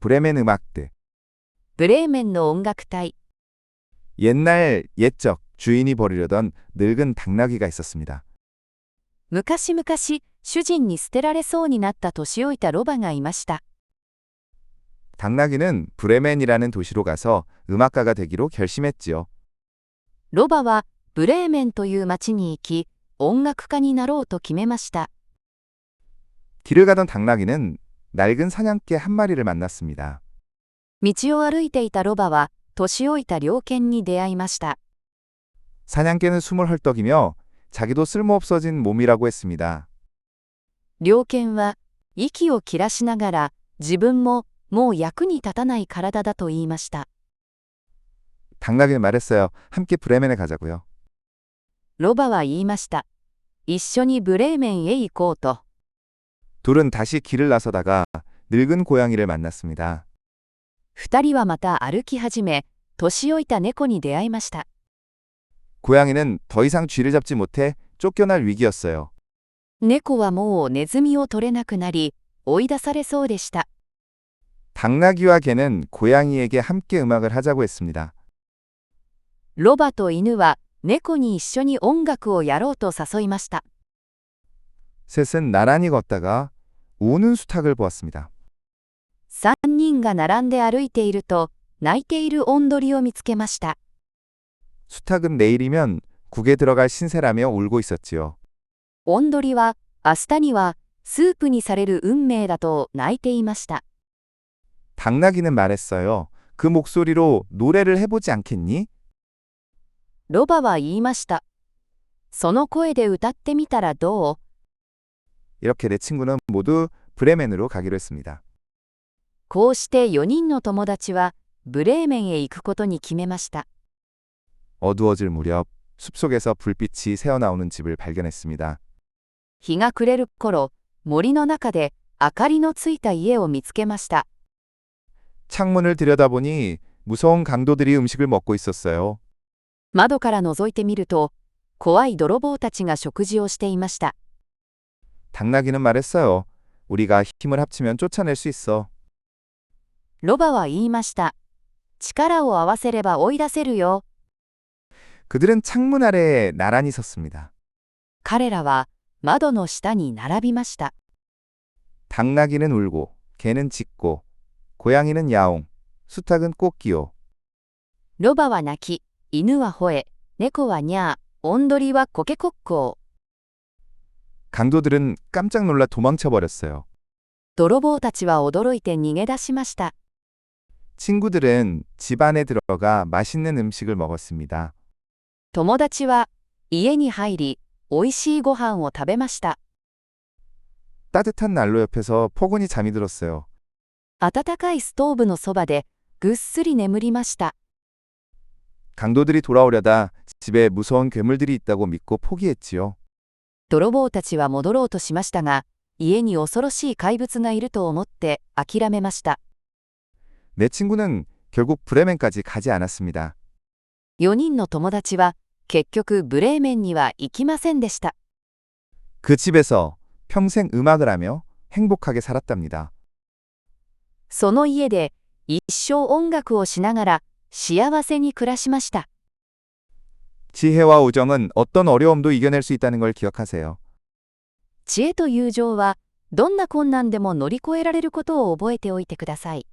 브레멘 음악들. ブレーメンの音楽隊。 옛날 옛적 주인이 버리려던 늙은 당나귀가 있었습니다. 昔々、主人に捨てられそうになった年老いたロバがいました。 당나귀는 브레멘이라는 도시로 가서 음악가가 되기로 결심했지요. ロバはブレーメンという町に行き、音楽家になろうと決めました。 길을 가던 당나귀는 낡은 사냥개 한 마리를 만났습니다. 道を歩いていたロバは、年老いた猟犬に出会いました。 사냥개는 숨을 헐떡이며 자기도 쓸모없어진 몸이라고 했습니다. 猟犬は、息を切らしながら、自分も、もう役に立たない体だと言いました。 당나귀는 말했어요. 함께 브레멘에 가자고요. ロバは言いました。一緒にブレーメンへ行こうと。 둘은 다시 길을 나서다가 늙은 고양이를 만났습니다. 二人はまた歩き始め、年老いた猫に出会いました。 고양이는 더 이상 쥐를 잡지 못해 쫓겨날 위기였어요. 猫はもうネズミを取れなくなり、追い出されそうでした。 당나귀와 개는 고양이에게 함께 음악을 하자고 했습니다. ロバと犬は猫に一緒に音楽をやろうと誘いました。 셋은 나란히 걷다가 우는 수탉을 보았습니다. 三人が並んで歩いていると、泣いているオンドリを見つけました。 수탉은 내일이면 국에 들어갈 신세라며 울고 있었지요. オンドリは、明日には、スープにされる運命だと泣いていました。 당나귀는 말했어요. 그 목소리로 노래를 해보지 않겠니? ロバは言いました。その声で歌ってみたらどう 이렇게 내 친구는 모두 브레멘으로 가기로 했습니다. こうして4人の友達は、ブレーメンへ行くことに決めました。 어두워질 무렵 숲속에서 불빛이 새어나오는 집을 발견했습니다. 日が暮れる頃、森の中で明かりのついた家を見つけました。 창문을 들여다보니 무서운 강도들이 음식을 먹고 있었어요. 窓から覗いてみると、怖い泥棒たちが食事をしていました。 당나귀는 말했어요. 우리가 힘을 합치면 쫓아낼 수 있어. ロバは言いました。力を合わせれば追い出せるよ。 그들은 창문 아래에 나란히 섰습니다. 彼らは窓の下に並びました。 당나귀는 울고 개는 짖고 고양이는 야옹 수탉은 꽃기요 ロバは泣き、犬は吠え、猫はニャー、オンドリはコケコッコー。 강도들은 깜짝 놀라 도망쳐 버렸어요. 泥棒たちは驚いて逃げ出しました。 친구들은 집 안에 들어가 맛있는 음식을 먹었습니다. 友達は家に入り、美味しいご飯を食べました。 따뜻한 난로 옆에서 포근히 잠이 들었어요. 温かいストーブのそばでぐっすり眠りました。 강도들이 돌아오려다 집에 무서운 괴물들이 있다고 믿고 포기했지요. 泥棒たちは戻ろうとしましたが、家に恐ろしい怪物がいると思って諦めました。 내 친구는 결국 브레멘까지 가지 않았습니다. 4人の友達は結局ブレーメンには行きませんでした。 그 집에서 평생 음악을 하며 행복하게 살았답니다. その家で一生音楽をしながら幸せに暮らしました。 지혜와 우정은 어떤 어려움도 이겨낼 수 있다는 걸 기억하세요. 知恵と友情はどんな困難でも乗り越えられることを覚えておいてください。